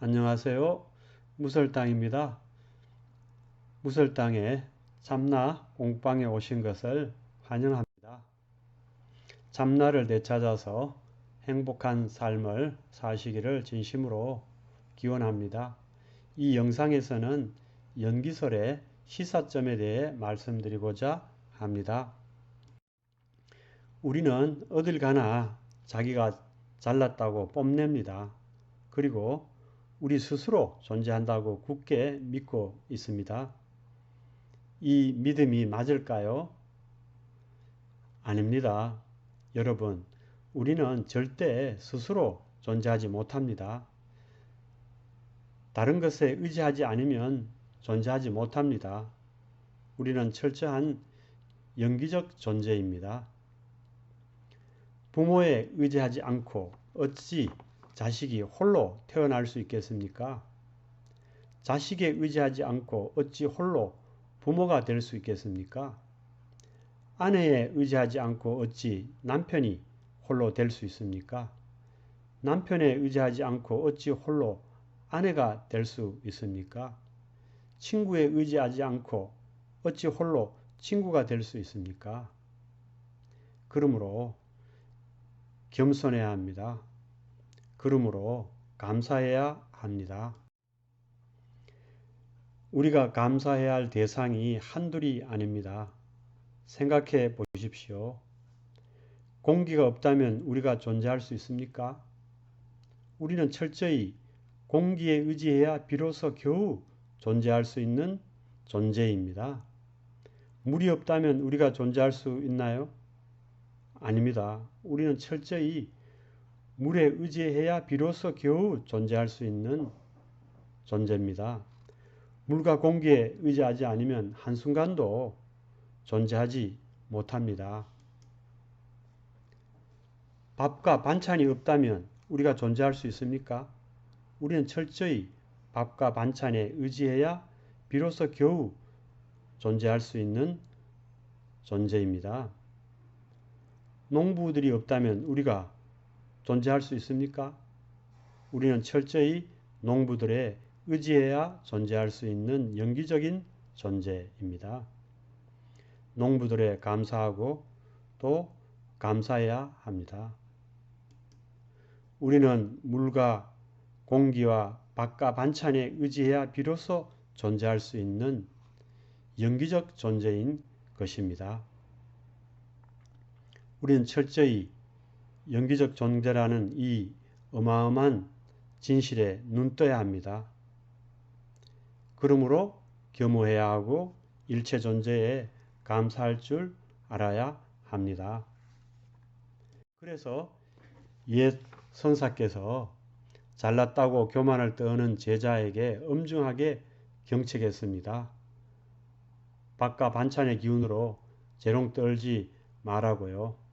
안녕하세요. 무설당입니다. 무설당에 참나 공방에 오신 것을 환영합니다. 참나를 되찾아서 행복한 삶을 사시기를 진심으로 기원합니다. 이 영상에서는 연기설의 시사점에 대해 말씀드리고자 합니다. 우리는 어딜 가나 자기가 잘났다고 뽐냅니다. 그리고 우리 스스로 존재한다고 굳게 믿고 있습니다. 이 믿음이 맞을까요? 아닙니다. 여러분, 우리는 절대 스스로 존재하지 못합니다. 다른 것에 의지하지 않으면 존재하지 못합니다. 우리는 철저한 영기적 존재입니다. 부모에 의지하지 않고 어찌 자식이 홀로 태어날 수 있겠습니까? 자식에 의지하지 않고 어찌 홀로 부모가 될 수 있겠습니까? 아내에 의지하지 않고 어찌 남편이 홀로 될 수 있습니까? 남편에 의지하지 않고 어찌 홀로 아내가 될 수 있습니까? 친구에 의지하지 않고 어찌 홀로 친구가 될 수 있습니까? 그러므로 겸손해야 합니다. 그러므로 감사해야 합니다. 우리가 감사해야 할 대상이 한둘이 아닙니다. 생각해 보십시오. 공기가 없다면 우리가 존재할 수 있습니까? 우리는 철저히 공기에 의지해야 비로소 겨우 존재할 수 있는 존재입니다. 물이 없다면 우리가 존재할 수 있나요? 아닙니다. 우리는 철저히 물에 의지해야 비로소 겨우 존재할 수 있는 존재입니다. 물과 공기에 의지하지 않으면 한순간도 존재하지 못합니다. 밥과 반찬이 없다면 우리가 존재할 수 있습니까? 우리는 철저히 밥과 반찬에 의지해야 비로소 겨우 존재할 수 있는 존재입니다. 농부들이 없다면 우리가 존재할 수 있습니까? 우리는 철저히 농부들의 의지해야 존재할 수 있는 영기적인 존재입니다. 농부들에 감사하고 또 감사해야 합니다. 우리는 물과 공기와 밥과 반찬에 의지해야 비로소 존재할 수 있는 영기적 존재인 것입니다. 우리는 철저히 영기적 존재라는 이 어마어마한 진실에 눈떠야 합니다. 그러므로 겸허해야 하고 일체 존재에 감사할 줄 알아야 합니다. 그래서 옛 선사께서 잘났다고 교만을 떠는 제자에게 엄중하게 경책했습니다. 밥과 반찬의 기운으로 재롱 떨지 말라고요.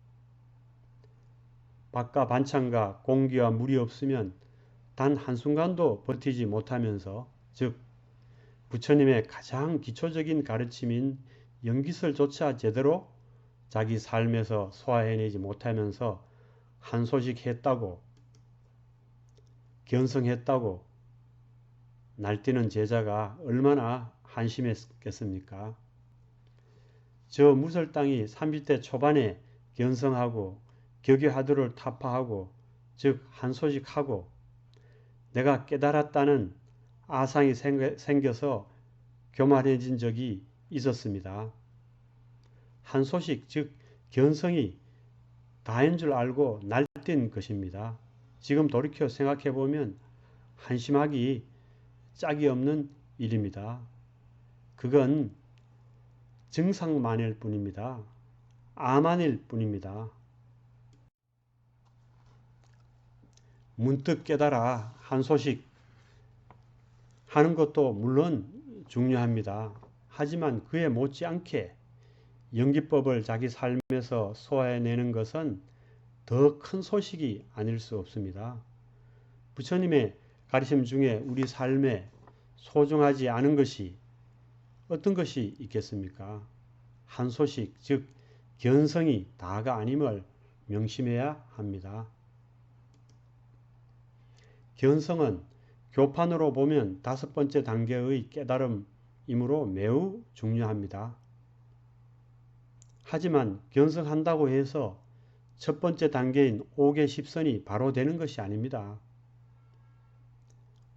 밥과 반찬과 공기와 물이 없으면 단 한순간도 버티지 못하면서 즉 부처님의 가장 기초적인 가르침인 연기설조차 제대로 자기 삶에서 소화해내지 못하면서 한소식 했다고 견성했다고 날뛰는 제자가 얼마나 한심했겠습니까? 저 무설땅이 30대 초반에 견성하고 격의하도를 타파하고 즉 한소식하고 내가 깨달았다는 아상이 생겨서 교만해진 적이 있었습니다. 한소식 즉 견성이 다인 줄 알고 날뛴 것입니다. 지금 돌이켜 생각해 보면 한심하기 짝이 없는 일입니다. 그건 증상만일 뿐입니다. 암만일 뿐입니다. 문득 깨달아 한 소식 하는 것도 물론 중요합니다. 하지만 그에 못지않게 연기법을 자기 삶에서 소화해내는 것은 더 큰 소식이 아닐 수 없습니다. 부처님의 가르침 중에 우리 삶에 소중하지 않은 것이 어떤 것이 있겠습니까? 한 소식, 즉 견성이 다가 아님을 명심해야 합니다. 견성은 교판으로 보면 다섯 번째 단계의 깨달음이므로 매우 중요합니다. 하지만 견성한다고 해서 첫 번째 단계인 5개 10선이 바로 되는 것이 아닙니다.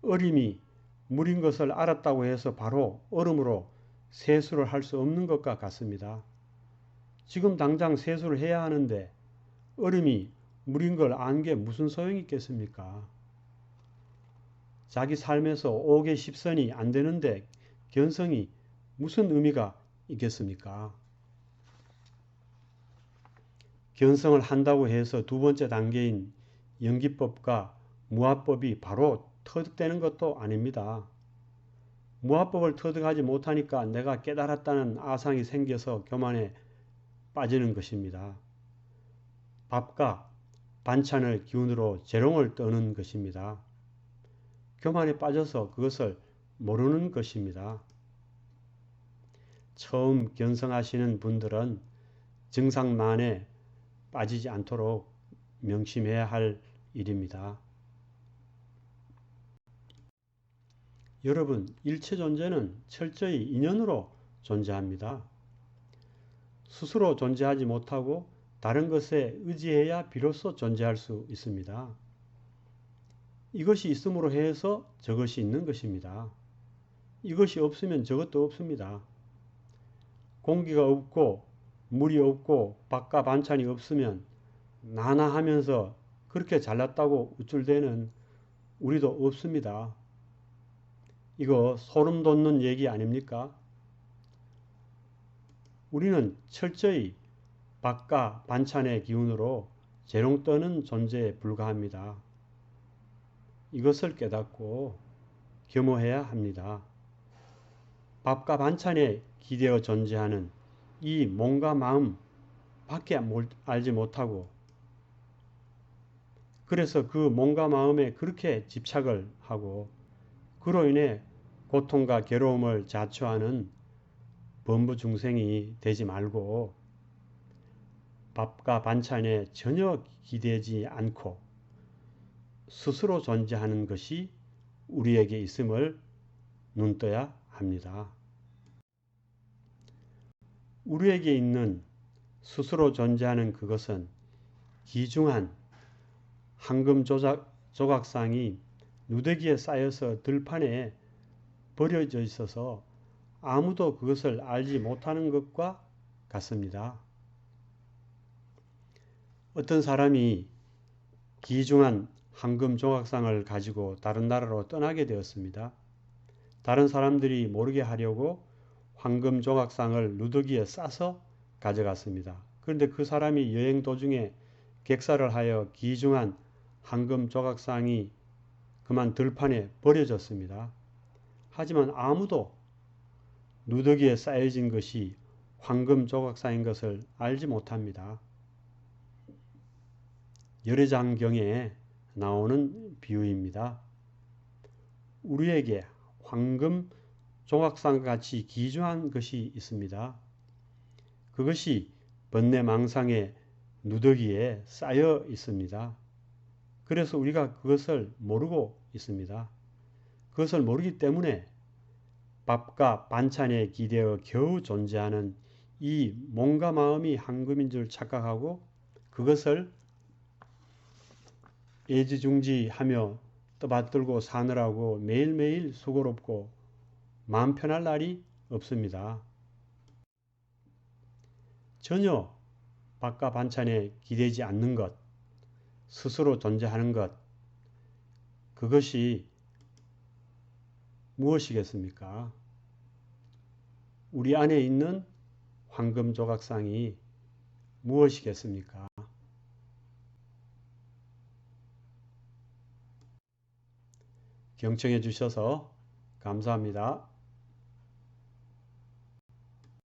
어림이 물인 것을 알았다고 해서 바로 얼음으로 세수를 할 수 없는 것과 같습니다. 지금 당장 세수를 해야 하는데 얼음이 물인 걸 안 게 무슨 소용이 있겠습니까? 자기 삶에서 5개 10선이 안 되는데 견성이 무슨 의미가 있겠습니까? 견성을 한다고 해서 두 번째 단계인 연기법과 무화법이 바로 터득되는 것도 아닙니다. 무화법을 터득하지 못하니까 내가 깨달았다는 아상이 생겨서 교만에 빠지는 것입니다. 밥과 반찬을 기운으로 재롱을 떠는 것입니다. 교만에 빠져서 그것을 모르는 것입니다. 처음 견성하시는 분들은 증상만에 빠지지 않도록 명심해야 할 일입니다. 여러분, 일체 존재는 철저히 인연으로 존재합니다. 스스로 존재하지 못하고 다른 것에 의지해야 비로소 존재할 수 있습니다. 이것이 있음으로 해서 저것이 있는 것입니다. 이것이 없으면 저것도 없습니다. 공기가 없고 물이 없고 밥과 반찬이 없으면 나나 하면서 그렇게 잘났다고 우쭐대는 우리도 없습니다. 이거 소름 돋는 얘기 아닙니까? 우리는 철저히 밥과 반찬의 기운으로 재롱 떠는 존재에 불과합니다. 이것을 깨닫고 겸허해야 합니다. 밥과 반찬에 기대어 존재하는 이 몸과 마음 밖에 알지 못하고 그래서 그 몸과 마음에 그렇게 집착을 하고 그로 인해 고통과 괴로움을 자초하는 범부 중생이 되지 말고 밥과 반찬에 전혀 기대지 않고 스스로 존재하는 것이 우리에게 있음을 눈떠야 합니다. 우리에게 있는 스스로 존재하는 그것은 기중한 황금 조작, 조각상이 누더기에 쌓여서 들판에 버려져 있어서 아무도 그것을 알지 못하는 것과 같습니다. 어떤 사람이 기중한 황금 조각상을 가지고 다른 나라로 떠나게 되었습니다. 다른 사람들이 모르게 하려고 황금 조각상을 누더기에 싸서 가져갔습니다. 그런데 그 사람이 여행 도중에 객사를 하여 기중한 황금 조각상이 그만 들판에 버려졌습니다. 하지만 아무도 누더기에 쌓여진 것이 황금 조각상인 것을 알지 못합니다. 열애장경에 나오는 비유입니다. 우리에게 황금 조각상 같이 기중한 것이 있습니다. 그것이 번뇌망상의 누더기에 쌓여 있습니다. 그래서 우리가 그것을 모르고 있습니다. 그것을 모르기 때문에 밥과 반찬에 기대어 겨우 존재하는 이 몸과 마음이 황금인 줄 착각하고 그것을 애지중지하며 떠받들고 사느라고 매일매일 수고롭고 마음 편할 날이 없습니다. 전혀 밥과 반찬에 기대지 않는 것, 스스로 존재하는 것, 그것이 무엇이겠습니까? 우리 안에 있는 황금 조각상이 무엇이겠습니까? 경청해 주셔서 감사합니다.